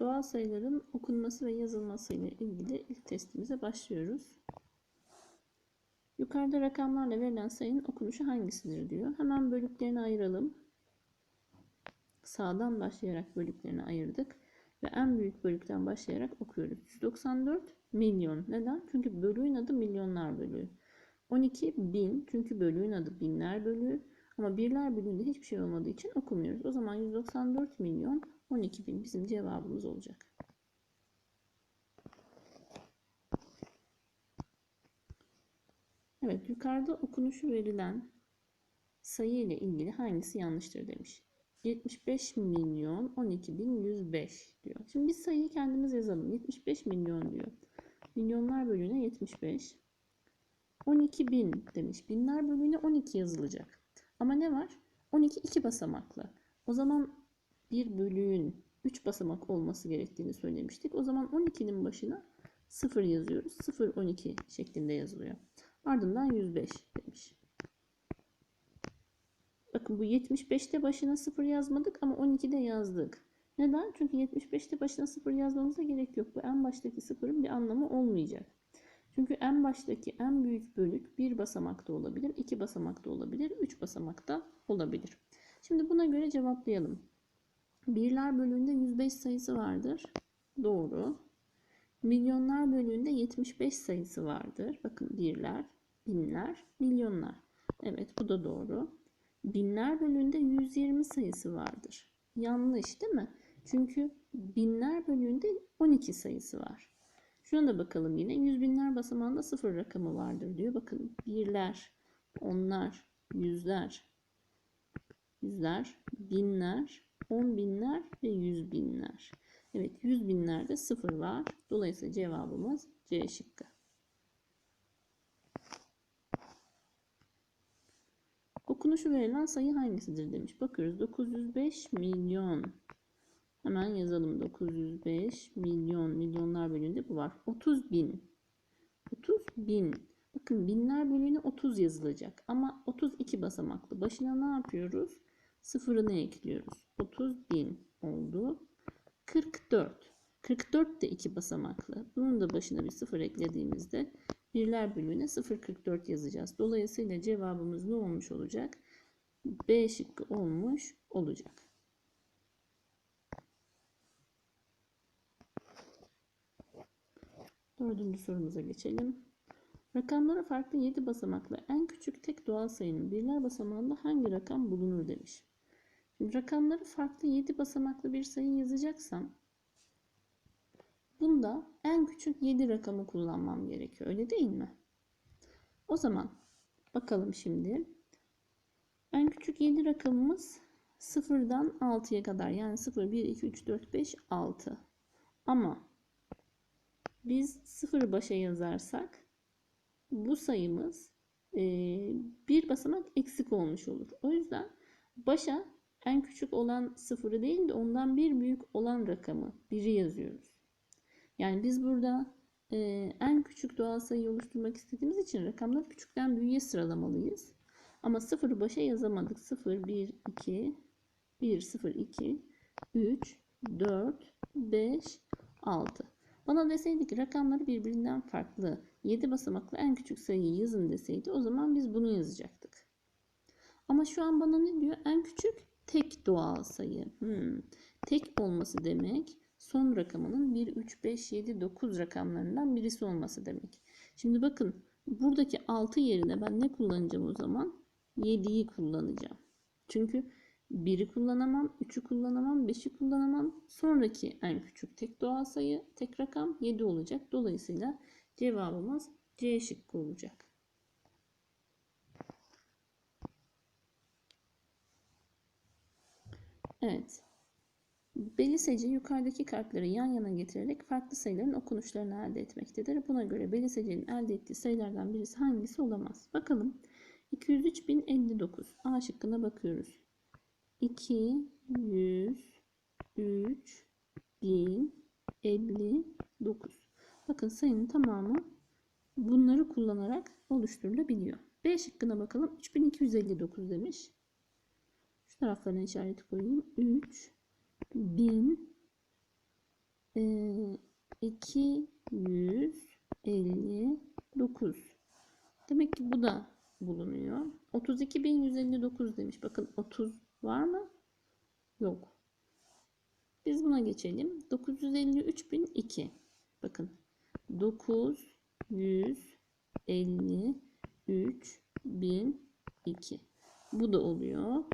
Doğal sayıların okunması ve yazılması ile ilgili ilk testimize başlıyoruz. Yukarıda rakamlarla verilen sayının okunuşu hangisidir diyor. Hemen bölüklerini ayıralım. Sağdan başlayarak bölüklerini ayırdık. Ve en büyük bölükten başlayarak okuyoruz. 194 milyon. Neden? Çünkü bölüğün adı milyonlar bölüğü. 12 bin. Çünkü bölüğün adı binler bölüğü. Ama birler bölüğünde hiçbir şey olmadığı için okumuyoruz. O zaman 194 milyon 12 bin bizim cevabımız olacak. Evet yukarıda okunuşu verilen sayı ile ilgili hangisi yanlıştır demiş. 75 milyon 12 bin 105 diyor. Şimdi biz sayıyı kendimiz yazalım. 75 milyon diyor. Milyonlar bölüğüne 75. 12 bin demiş. Binler bölüğüne 12 yazılacak. Ama ne var? 12 iki basamaklı. O zaman bir bölüğün 3 basamak olması gerektiğini söylemiştik. O zaman 12'nin başına 0 yazıyoruz. 0 12 şeklinde yazılıyor. Ardından 105 demiş. Bakın bu 75'te başına 0 yazmadık ama 12'de yazdık. Neden? Çünkü 75'te başına 0 yazmamıza gerek yok. Bu en baştaki 0'ın bir anlamı olmayacak. Çünkü en baştaki en büyük bölük bir basamakta olabilir, iki basamakta olabilir, üç basamakta olabilir. Şimdi buna göre cevaplayalım. Birler bölüğünde 105 sayısı vardır. Doğru. Milyonlar bölüğünde 75 sayısı vardır. Bakın birler, binler, milyonlar. Evet bu da doğru. Binler bölüğünde 120 sayısı vardır. Yanlış değil mi? Çünkü binler bölüğünde 12 sayısı var. Şuna da bakalım yine. Yüz binler basamağında sıfır rakamı vardır diyor. Bakın birler, onlar, yüzler, yüzler, binler, on binler ve yüz binler. Evet yüz binlerde sıfır var. Dolayısıyla cevabımız C şıkkı. Okunuşu verilen sayı hangisidir demiş. Bakıyoruz 905 milyon. Hemen yazalım 905 milyon milyonlar bölüğünde bu var. 30 bin. 30 bin. Bakın binler bölüğüne 30 yazılacak. Ama 32 basamaklı. Başına ne yapıyoruz? Sıfırını ekliyoruz. 30 bin oldu. 44. 44 de 2 basamaklı. Bunun da başına bir sıfır eklediğimizde birler bölüğüne 0,44 yazacağız. Dolayısıyla cevabımız ne olmuş olacak? B şıkkı olmuş olacak. Dördüncü sorumuza geçelim. Rakamları farklı 7 basamaklı en küçük tek doğal sayının birler basamağında hangi rakam bulunur demiş. Şimdi rakamları farklı 7 basamaklı bir sayı yazacaksam bunda en küçük 7 rakamı kullanmam gerekiyor. Öyle değil mi? O zaman bakalım şimdi. En küçük 7 rakamımız 0'dan 6'ya kadar yani 0, 1, 2, 3, 4, 5, 6. Ama biz 0 başa yazarsak bu sayımız e, bir basamak eksik olmuş olur. O yüzden başa en küçük olan sıfırı değil de ondan bir büyük olan rakamı biri yazıyoruz. Yani biz burada e, en küçük doğal sayı oluşturmak istediğimiz için rakamları küçükten büyüğe sıralamalıyız. Ama sıfırı başa yazamadık. 0, 1, 2, 1, 0, 2, 3, 4, 5, 6. Bana deseydi ki rakamları birbirinden farklı 7 basamaklı en küçük sayıyı yazın deseydi o zaman biz bunu yazacaktık. Ama şu an bana ne diyor? En küçük tek doğal sayı. Hmm. Tek olması demek son rakamının 1, 3, 5, 7, 9 rakamlarından birisi olması demek. Şimdi bakın buradaki 6 yerine ben ne kullanacağım o zaman? 7'yi kullanacağım. Çünkü 1'i kullanamam, 3'ü kullanamam, 5'i kullanamam. Sonraki en küçük tek doğal sayı, tek rakam 7 olacak. Dolayısıyla cevabımız C şıkkı olacak. Evet. Beliseci yukarıdaki kartları yan yana getirerek farklı sayıların okunuşlarını elde etmektedir. Buna göre Beliseci'nin elde ettiği sayılardan birisi hangisi olamaz? Bakalım. 203.059. A şıkkına bakıyoruz. 2 100 3 1059. Bakın sayının tamamı bunları kullanarak oluşturulabiliyor. B şıkkına bakalım. 3259 demiş. Şu taraflarına işareti koyayım. 3 1000 Ee, 259. Demek ki bu da bulunuyor. 32.159 demiş. Bakın 30 var mı? Yok. Biz buna geçelim. 953.002. Bakın 953.002. Bu da oluyor.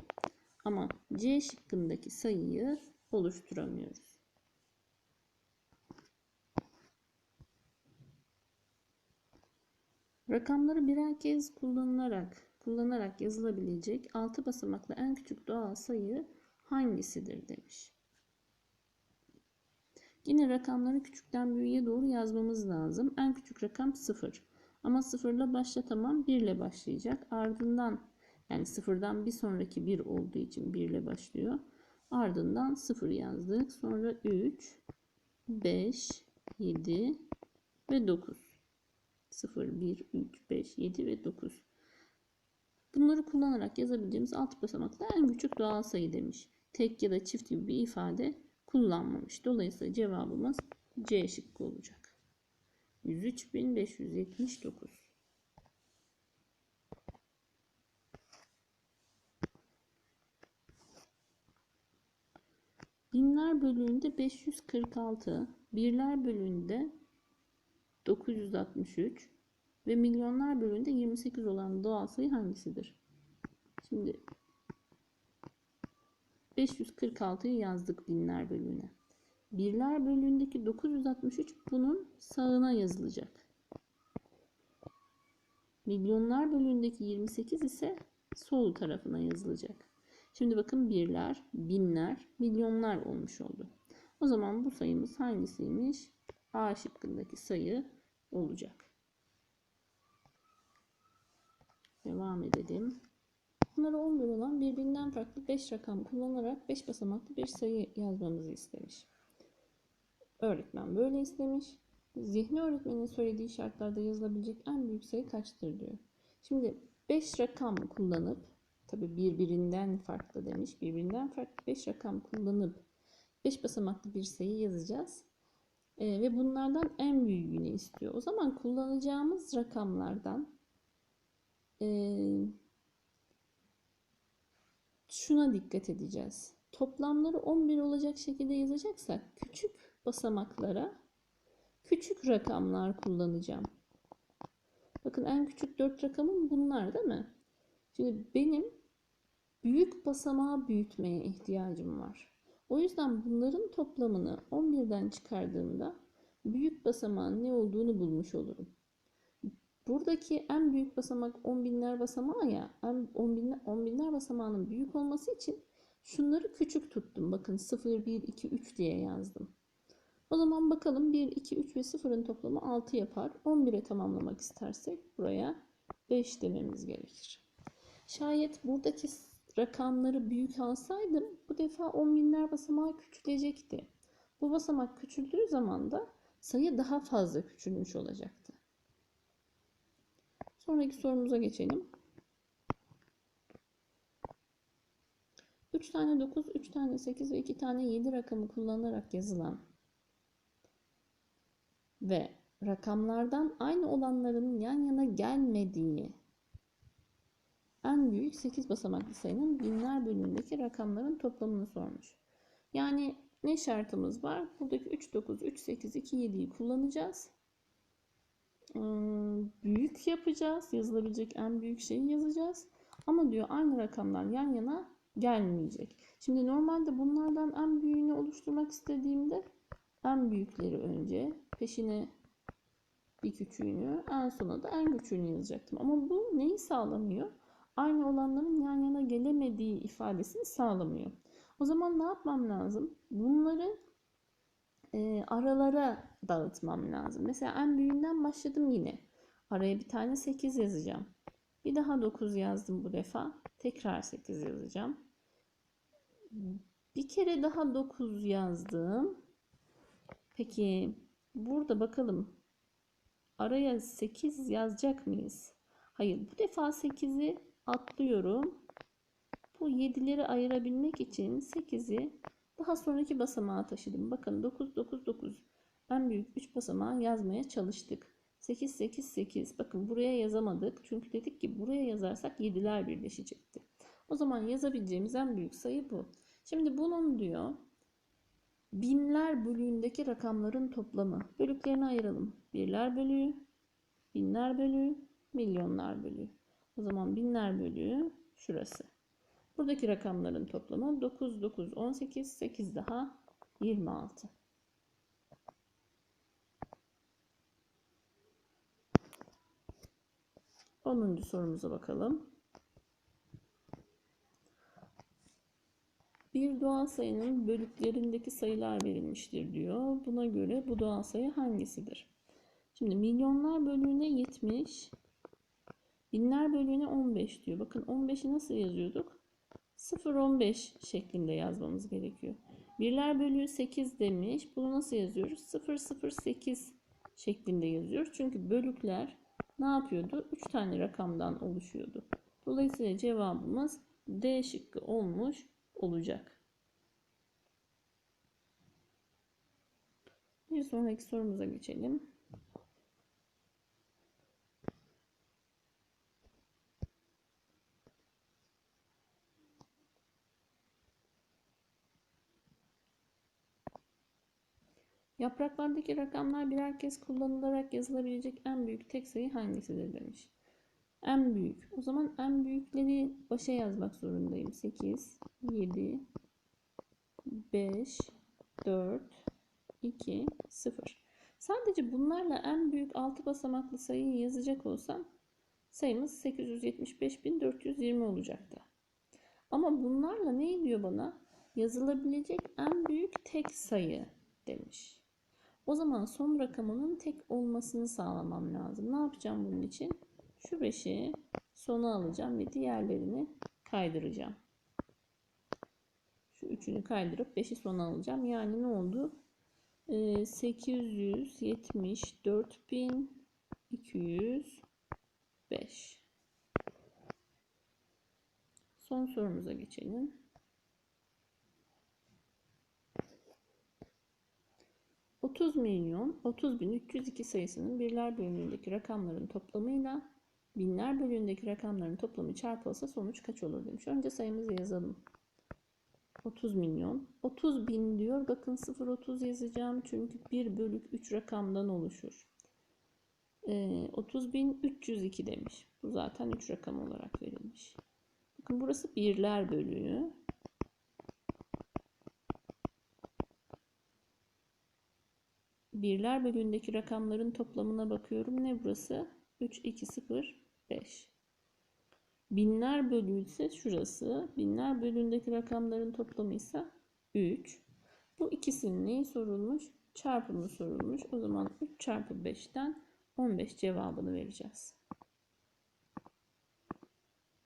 Ama C şıkkındaki sayıyı oluşturamıyoruz. Rakamları birer kez kullanılarak kullanarak yazılabilecek 6 basamaklı en küçük doğal sayı hangisidir demiş. Yine rakamları küçükten büyüğe doğru yazmamız lazım. En küçük rakam 0. Ama 0 ile başlatamam 1 ile başlayacak. Ardından yani sıfırdan bir sonraki 1 olduğu için 1 ile başlıyor. Ardından 0 yazdık. Sonra 3, 5, 7 ve 9. 0, 1, 3, 5, 7 ve 9. Bunları kullanarak yazabileceğimiz alt basamaklı en küçük doğal sayı demiş. Tek ya da çift gibi bir ifade kullanmamış. Dolayısıyla cevabımız C şıkkı olacak. 103.579 Binler bölüğünde 546, birler bölüğünde 963 ve milyonlar bölüğünde 28 olan doğal sayı hangisidir? Şimdi 546'yı yazdık binler bölüğüne. Birler bölüğündeki 963 bunun sağına yazılacak. Milyonlar bölüğündeki 28 ise sol tarafına yazılacak. Şimdi bakın birler, binler, milyonlar olmuş oldu. O zaman bu sayımız hangisiymiş? A şıkkındaki sayı olacak. Devam edelim. Bunları 11 olan birbirinden farklı 5 rakam kullanarak 5 basamaklı bir sayı yazmamızı istemiş. Öğretmen böyle istemiş. Zihni öğretmenin söylediği şartlarda yazılabilecek en büyük sayı kaçtır diyor. Şimdi 5 rakam kullanıp tabi birbirinden farklı demiş. Birbirinden farklı 5 rakam kullanıp 5 basamaklı bir sayı yazacağız. Ee, ve bunlardan en büyüğünü istiyor. O zaman kullanacağımız rakamlardan eee şuna dikkat edeceğiz. Toplamları 11 olacak şekilde yazacaksak küçük basamaklara küçük rakamlar kullanacağım. Bakın en küçük 4 rakamım bunlar değil mi? Şimdi benim büyük basamağı büyütmeye ihtiyacım var. O yüzden bunların toplamını 11'den çıkardığımda büyük basamağın ne olduğunu bulmuş olurum. Buradaki en büyük basamak 10 binler basamağı ya. En 10 binler, 10 binler basamağının büyük olması için şunları küçük tuttum. Bakın 0, 1, 2, 3 diye yazdım. O zaman bakalım 1, 2, 3 ve 0'ın toplamı 6 yapar. 11'e tamamlamak istersek buraya 5 dememiz gerekir. Şayet buradaki rakamları büyük alsaydım bu defa 10 binler basamağı küçülecekti. Bu basamak küçüldüğü zaman da sayı daha fazla küçülmüş olacaktı. Sonraki sorumuza geçelim. 3 tane 9, 3 tane 8 ve 2 tane 7 rakamı kullanarak yazılan ve rakamlardan aynı olanların yan yana gelmediği en büyük 8 basamaklı sayının binler bölümündeki rakamların toplamını sormuş. Yani ne şartımız var? Buradaki 3, 9, 3, 8, 2, 7'yi kullanacağız. Büyük yapacağız. Yazılabilecek en büyük şeyi yazacağız. Ama diyor aynı rakamlar yan yana gelmeyecek. Şimdi normalde bunlardan en büyüğünü oluşturmak istediğimde en büyükleri önce peşine bir küçüğünü en sona da en küçüğünü yazacaktım. Ama bu neyi sağlamıyor? Aynı olanların yan yana gelemediği ifadesini sağlamıyor. O zaman ne yapmam lazım? Bunları e, aralara dağıtmam lazım. Mesela en büyüğünden başladım yine. Araya bir tane 8 yazacağım. Bir daha 9 yazdım bu defa. Tekrar 8 yazacağım. Bir kere daha 9 yazdım. Peki burada bakalım. Araya 8 yazacak mıyız? Hayır bu defa 8'i atlıyorum. Bu 7'leri ayırabilmek için 8'i Daha sonraki basamağa taşıdım. Bakın 9 9 9. En büyük 3 basamağı yazmaya çalıştık. 8 8 8. Bakın buraya yazamadık. Çünkü dedik ki buraya yazarsak 7'ler birleşecekti. O zaman yazabileceğimiz en büyük sayı bu. Şimdi bunun diyor binler bölüğündeki rakamların toplamı. Bölüklerini ayıralım. Birler bölüğü, binler bölüğü, milyonlar bölüğü. O zaman binler bölüğü şurası. Buradaki rakamların toplamı 9, 9, 18, 8 daha 26. Onuncu sorumuza bakalım. Bir doğal sayının bölüklerindeki sayılar verilmiştir diyor. Buna göre bu doğal sayı hangisidir? Şimdi milyonlar bölüğüne 70, binler bölüğüne 15 diyor. Bakın 15'i nasıl yazıyorduk? 0-15 şeklinde yazmamız gerekiyor. Birler bölüğü 8 demiş. Bunu nasıl yazıyoruz? 0-0-8 şeklinde yazıyoruz. Çünkü bölükler ne yapıyordu? 3 tane rakamdan oluşuyordu. Dolayısıyla cevabımız D şıkkı olmuş olacak. Bir sonraki sorumuza geçelim. Yapraklardaki rakamlar birer kez kullanılarak yazılabilecek en büyük tek sayı hangisidir demiş. En büyük. O zaman en büyükleri başa yazmak zorundayım. 8, 7, 5, 4, 2, 0. Sadece bunlarla en büyük 6 basamaklı sayıyı yazacak olsam sayımız 875.420 olacaktı. Ama bunlarla ne diyor bana? Yazılabilecek en büyük tek sayı demiş. O zaman son rakamının tek olmasını sağlamam lazım. Ne yapacağım bunun için? Şu 5'i sona alacağım ve diğerlerini kaydıracağım. Şu üçünü kaydırıp 5'i sona alacağım. Yani ne oldu? Ee, 874.205 Son sorumuza geçelim. Otuz milyon 30 bin 302 sayısının birler bölümündeki rakamların toplamıyla binler bölümündeki rakamların toplamı çarpılsa sonuç kaç olur demiş. Önce sayımızı yazalım. 30 milyon. 30 bin diyor. Bakın 0 30 yazacağım. Çünkü 1 bölük 3 rakamdan oluşur. Ee, 30 bin 302 demiş. Bu zaten 3 rakam olarak verilmiş. Bakın burası birler bölüğü. Birler bölüğündeki rakamların toplamına bakıyorum. Ne burası? 3, 2, 0, 5. Binler bölüğü ise şurası. Binler bölüğündeki rakamların toplamı ise 3. Bu ikisinin neyi sorulmuş? Çarpımı sorulmuş. O zaman 3 çarpı 5'ten 15 cevabını vereceğiz.